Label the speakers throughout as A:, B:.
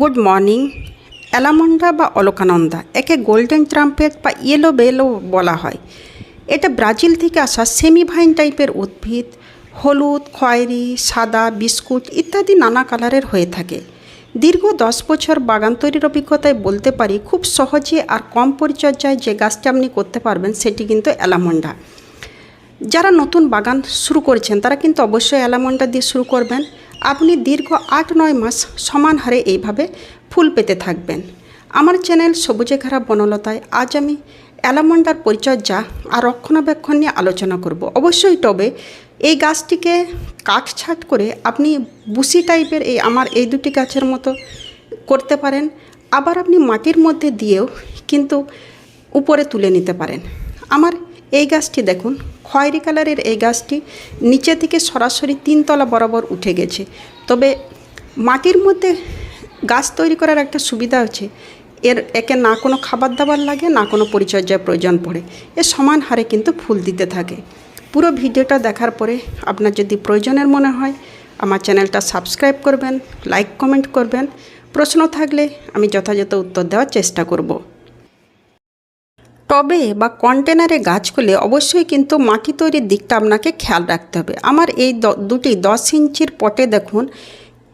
A: Good morning. Allamanda বা অলকানন্দা, একে গোল্ডেন ট্রাম্পেট বা ইয়েলো বেলও বলা হয়। এটা ব্রাজিল থেকে আসা সেমিভাইন টাইপের উদ্ভিদ, হলুদ, খয়েরি, সাদা, বিস্কুট ইত্যাদি নানা কালারের হয়ে থাকে। দীর্ঘ দশ বছর বাগান তৈরির অভিজ্ঞতায় বলতে পারি খুব সহজে আর কম পরিচর্যায় যে গাছটা আপনি করতে পারবেন সেটি কিন্তু অ্যালামন্ডা। যারা নতুন বাগান শুরু করেছেন, তারা কিন্তু অবশ্যই অ্যালামন্ডা দিয়ে শুরু করবেন। আপনি দীর্ঘ আট নয় মাস সমান হারে এইভাবে ফুল পেতে থাকবেন। আমার চ্যানেল সবুজে ঘেরা বনলতায় আজ আমি অ্যালামন্ডার পরিচর্যা আর রক্ষণাবেক্ষণ নিয়ে আলোচনা করব। অবশ্যই টবে এই গাছটিকে কাট ছাট করে আপনি বুসি টাইপের এই আমার এই দুটি গাছের মতো করতে পারেন। আবার আপনি মাটির মধ্যে দিয়েও কিন্তু উপরে তুলে নিতে পারেন। আমার এই গাছটি দেখুন, খয়েরি কালারের এই গাছটি নিচে থেকে সরাসরি তিনতলা বরাবর উঠে গেছে। তবে মাটির মধ্যে গাছ তৈরি করার একটা সুবিধা আছে। এর একে না কোনো খাবার দাবার লাগে, না কোনো পরিচর্যার প্রয়োজন পড়ে। এ সমান হারে কিন্তু ফুল দিতে থাকে। পুরো ভিডিওটা দেখার পরে আপনার যদি প্রয়োজনের মনে হয়, আমার চ্যানেলটা সাবস্ক্রাইব করবেন, লাইক, কমেন্ট করবেন। প্রশ্ন থাকলে আমি যথাযথ উত্তর দেওয়ার চেষ্টা করব। টবে বা কন্টেনারে গাছ করলে অবশ্যই কিন্তু মাটি তৈরির দিকটা আপনাকে খেয়াল রাখতে হবে। আমার এই দুটি দশ ইঞ্চির পটে দেখুন,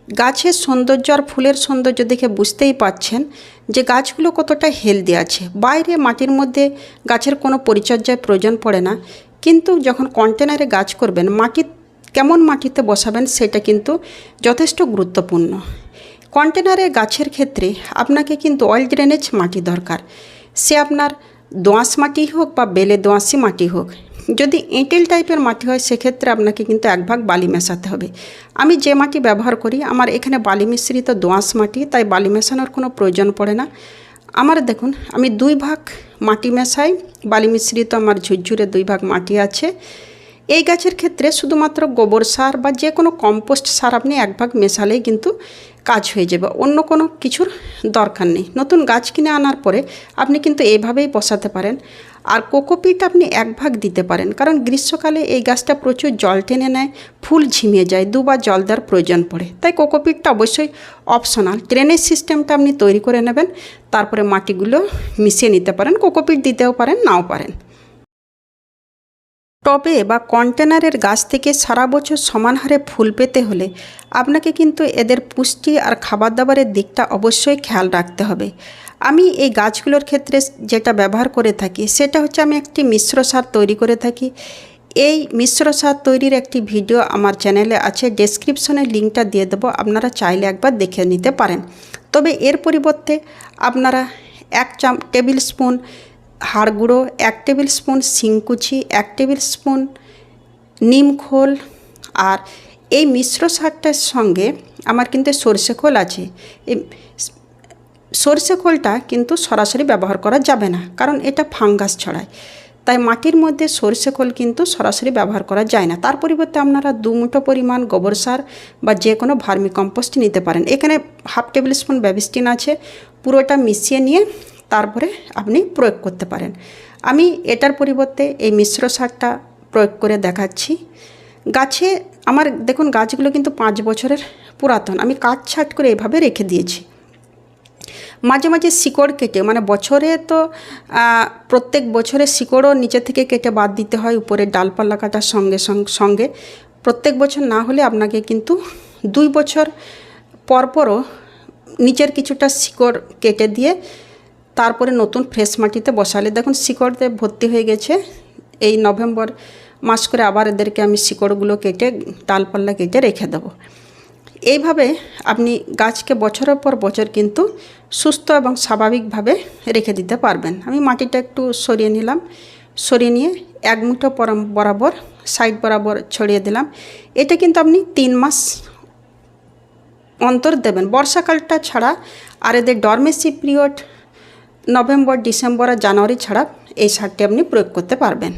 A: গাছের সৌন্দর্য আর ফুলের সৌন্দর্য দেখে বুঝতেই পাচ্ছেন যে গাছগুলো কতটা হেলদি আছে। বাইরে মাটির মধ্যে গাছের কোনো পরিচর্যার প্রয়োজন পড়ে না, কিন্তু যখন কন্টেনারে গাছ করবেন, মাটি কেমন মাটিতে বসাবেন সেটা কিন্তু যথেষ্ট গুরুত্বপূর্ণ। কন্টেনারে গাছের ক্ষেত্রে আপনাকে কিন্তু অয়েল ড্রেনেজ মাটি দরকার। সে আপনার দোঁয়াশ মাটি হোক বা বেলে দোঁয়াশি মাটি হোক, যদি এঁটেল টাইপের মাটি হয়, সেক্ষেত্রে আপনাকে কিন্তু এক ভাগ বালি মেশাতে হবে। আমি যে মাটি ব্যবহার করি, আমার এখানে বালি মিশ্রিত দোঁয়াশ মাটি তাই বালি মেশানোর কোনো প্রয়োজন পড়ে না। আমার দেখুন, আমি দুই ভাগ মাটি মেশাই, বালি মিশ্রিত আমার ঝুরঝুরে দুই ভাগ মাটি আছে। এই গাছের ক্ষেত্রে শুধুমাত্র গোবর সার বা যে কোনো কম্পোস্ট সার আপনি এক ভাগ মেশালেই কিন্তু কাজ হয়ে যাবে। অন্য কোনো কিছুর দরকার নেই। নতুন গাছ কিনে আনার পরে আপনি কিন্তু এইভাবেই বসাতে পারেন। আর কোকোপিট আপনি এক ভাগ দিতে পারেন। কারণ গ্রীষ্মকালে এই গাছটা প্রচুর জল টেনে নেয়, ফুল ঝিমিয়ে যায়, দুবার জল দেওয়ার প্রয়োজন পড়ে। তাই কোকোপিটটা অবশ্যই অপশনাল ড্রেনেজ সিস্টেমটা আপনি তৈরি করে নেবেন, তারপরে মাটিগুলো মিশিয়ে নিতে পারেন। কোকোপিট দিতেও পারেন, নাও পারেন। টবে বা কন্টেনারের গাছ থেকে সারা বছর সমান হারে ফুল পেতে হলে আপনাকে কিন্তু এদের পুষ্টি আর খাবার দাবারের দিকটা অবশ্যই খেয়াল রাখতে হবে। আমি এই গাছগুলোর ক্ষেত্রে যেটা ব্যবহার করে থাকি, সেটা হচ্ছে আমি একটি মিশ্র সার তৈরি করে থাকি। এই মিশ্র সার তৈরির একটি ভিডিও আমার চ্যানেলে আছে, ডেসক্রিপশনে লিঙ্কটা দিয়ে দেবো, আপনারা চাইলে একবার দেখে নিতে পারেন। তবে এর পরিবর্তে আপনারা এক চাম টেবিল স্পুন হাড় গুঁড়ো, এক টেবিল স্পুন শিংকুচি এক টেবিল স্পুন নিমখোল আর এই মিশ্র সারটার সঙ্গে আমার কিন্তু সর্ষে খোল আছে। এই সর্ষে খোলটা কিন্তু সরাসরি ব্যবহার করা যাবে না, কারণ এটা ফাঙ্গাস ছড়ায়। তাই মাটির মধ্যে সর্ষে খোল কিন্তু সরাসরি ব্যবহার করা যায় না। তার পরিবর্তে আপনারা দু মুঠো পরিমাণ গোবর সার বা যে কোনো ভার্মি কম্পোস্ট নিতে পারেন। এখানে হাফ টেবিল স্পুন ব্যাবিস্টিন আছে, পুরোটা মিশিয়ে নিয়ে তারপরে আপনি প্রয়োগ করতে পারেন। আমি এটার পরিবর্তে এই মিশ্র সারটা প্রয়োগ করে দেখাচ্ছি। গাছে আমার, দেখুন গাছগুলো কিন্তু পাঁচ বছরের পুরাতন। আমি কাট ছাট করে এভাবে রেখে দিয়েছি। মাঝে মাঝে শিকড় কেটে মানে বছরে তো প্রত্যেক বছরে শিকড়ও নিচে থেকে কেটে বাদ দিতে হয় উপরে ডালপালা কাটার সঙ্গ- সঙ্গে। প্রত্যেক বছর না হলে আপনাকে কিন্তু দুই বছর পরপরও নিচের কিছুটা শিকড় কেটে দিয়ে তারপরে নতুন ফ্রেশ মাটিতে বসালে। দেখুন, শিকড়তে ভর্তি হয়ে গেছে। এই নভেম্বর মাস করে আবার এদেরকে আমি শিকড়গুলো কেটে ডালপাল্লা কেটে রেখে দেবো। এইভাবে আপনি গাছকে বছরের পর বছর কিন্তু সুস্থ এবং স্বাভাবিকভাবে রেখে দিতে পারবেন। আমি মাটিটা একটু সরিয়ে নিলাম। সরিয়ে নিয়ে এক মুঠো বরাবর, সাইড বরাবর ছড়িয়ে দিলাম। এটা কিন্তু আপনি তিন মাস অন্তর দেবেন। বর্ষাকালটা ছাড়া আর এদের ডরমেসি পিরিয়ড নভেম্বর, ডিসেম্বর আর জানুয়ারি ছাড়া এই সারটি আপনি প্রয়োগ করতে পারবেন।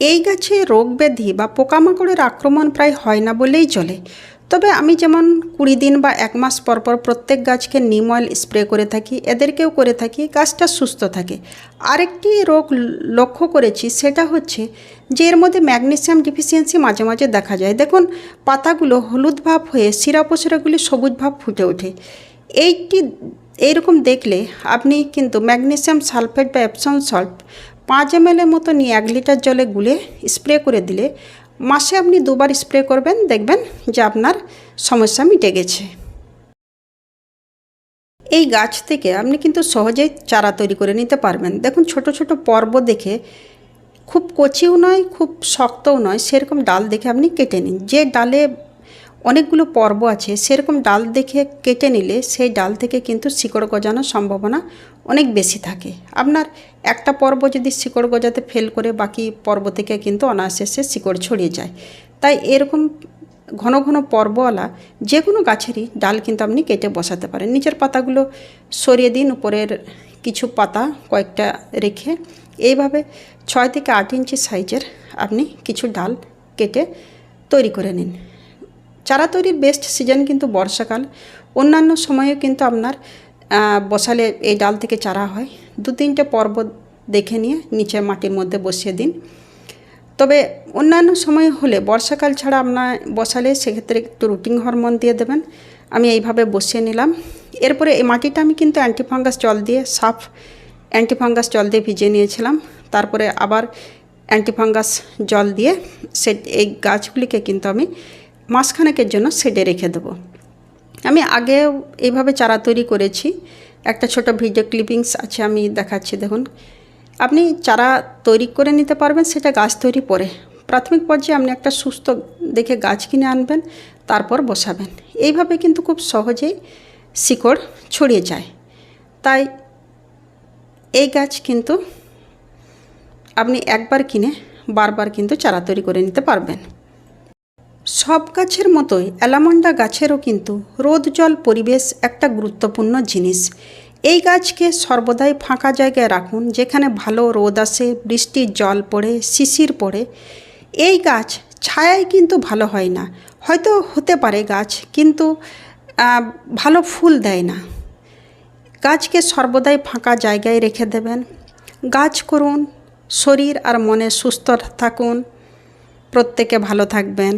A: এই গাছে রোগ ব্যাধি বা পোকামাকড়ের আক্রমণ প্রায় হয় না বলেই চলে। তবে আমি যেমন কুড়ি দিন বা এক মাস পর পর প্রত্যেক গাছকে নিম অয়েল স্প্রে করে থাকি, এদেরকেও করে থাকি, গাছটা সুস্থ থাকে। আরেকটি রোগ লক্ষ্য করেছি, সেটা হচ্ছে যে এর মধ্যে ম্যাগনেসিয়াম ডিফিসিয়েন্সি মাঝে মাঝে দেখা যায়। দেখুন, পাতাগুলো হলুদ ভাব হয়ে শিরা উপশিরাগুলি সবুজ ভাব ফুটে ওঠে। এইটি এইরকম দেখলে আপনি কিন্তু ম্যাগনেসিয়াম সালফেট বা এপসন সল্ট পাঁচ এম এর মতো নিয়ে এক লিটার জলে গুলে স্প্রে করে দিলে মাসে আপনি দুবার স্প্রে করবেন, দেখবেন যে আপনার সমস্যা মিটে গেছে। এই গাছ থেকে আপনি কিন্তু সহজেই চারা তৈরি করে নিতে পারবেন। দেখুন, ছোট ছোট পর্ব দেখে খুব কচিও নয়, খুব শক্তও নয়, সেরকম ডাল দেখে আপনি কেটে নিন। যে ডালে অনেকগুলো পর্ব আছে। সেরকম ডাল দেখে কেটে নিলে সেই ডাল থেকে কিন্তু শিকড় গজানোর সম্ভাবনা অনেক বেশি থাকে। আপনার একটা পর্ব যদি শিকড় গজাতে ফেল করে বাকি পর্ব থেকে কিন্তু অনায়াসে সে শিকড় ছড়িয়ে যায়। তাই এরকম ঘন ঘন পর্বওয়ালা যে কোনো গাছেরই ডাল কিন্তু আপনি কেটে বসাতে পারেন। নিচের পাতাগুলো সরিয়ে দিন, উপরের কিছু পাতা কয়েকটা রেখে এইভাবে ছয় থেকে আট ইঞ্চি সাইজের আপনি কিছু ডাল কেটে তৈরি করে নিন। চারা তৈরির বেস্ট সিজন কিন্তু বর্ষাকাল। অন্যান্য সময়েও কিন্তু আপনার বসালে এই ডাল থেকে চারা হয়। দু তিনটে পর্ব দেখে নিয়ে নিচে মাটির মধ্যে বসিয়ে দিন। তবে অন্যান্য সময় হলে বর্ষাকাল ছাড়া আপনার বসালে সেক্ষেত্রে একটু রুটিং হরমোন দিয়ে দেবেন। আমি এইভাবে বসিয়ে নিলাম। এরপরে এই মাটিটা আমি কিন্তু অ্যান্টিফাঙ্গাস জল দিয়ে, সাফ অ্যান্টিফাঙ্গাস জল দিয়ে ভিজিয়ে নিয়েছিলাম। তারপরে আবার অ্যান্টিফাঙ্গাস জল দিয়ে সে, এই গাছগুলিকে কিন্তু আমি মাসখানেকের জন্য সেডে রেখে দেবো। আমি আগেও এইভাবে চারা তৈরি করেছি। একটা ছোট ভিডিও ক্লিপিংস আছে, আমি দেখাচ্ছি, দেখুন। আপনি চারা তৈরি করে নিতে পারবেন, সেটা গাছ তৈরি পরে। প্রাথমিক পর্যায়ে আপনি একটা সুস্থ দেখে গাছ কিনে আনবেন, তারপর বসাবেন। এইভাবে কিন্তু খুব সহজেই শিকড় ছড়িয়ে যায়। তাই এই গাছ কিন্তু আপনি একবার কিনে বারবার কিন্তু চারা তৈরি করে নিতে পারবেন। সব গাছের মতোই অ্যালামন্ডা গাছেরও কিন্তু রোদ জল পরিবেশ একটা গুরুত্বপূর্ণ জিনিস। এই গাছকে সর্বদাই ফাঁকা জায়গায় রাখুন, যেখানে ভালো রোদ আসে বৃষ্টির জল পড়ে, শিশির পড়ে। এই গাছ ছায়ায় কিন্তু ভালো হয় না। হয়তো হতে পারে গাছ, কিন্তু ভালো ফুল দেয় না। গাছকে সর্বদাই ফাঁকা জায়গায় রেখে দেবেন। গাছ করুন, শরীর আর মনে সুস্থ থাকুন। প্রত্যেকে ভালো থাকবেন।